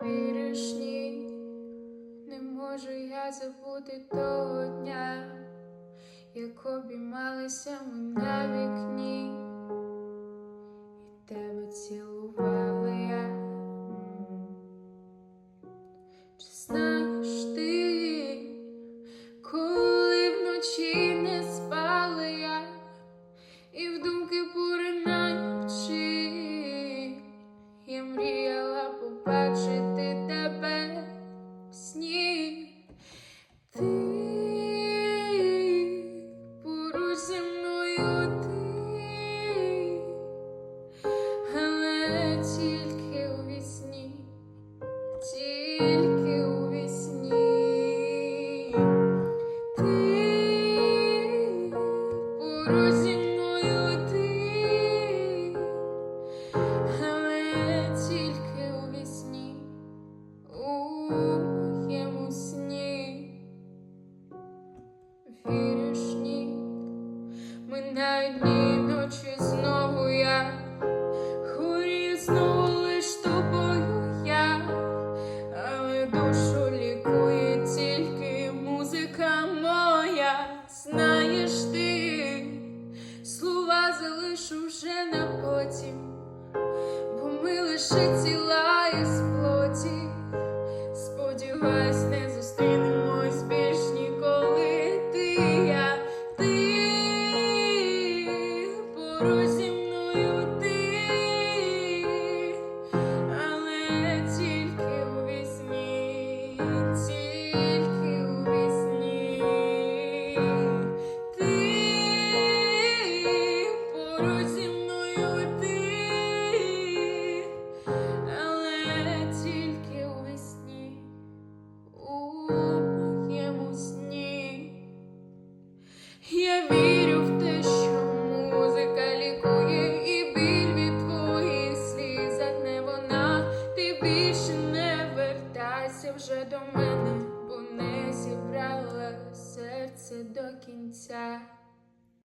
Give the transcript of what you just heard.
вирішні, не можу я забути того дня, як обіймалися ми навіки. міняють дні ночі. Bruce. вже до мене.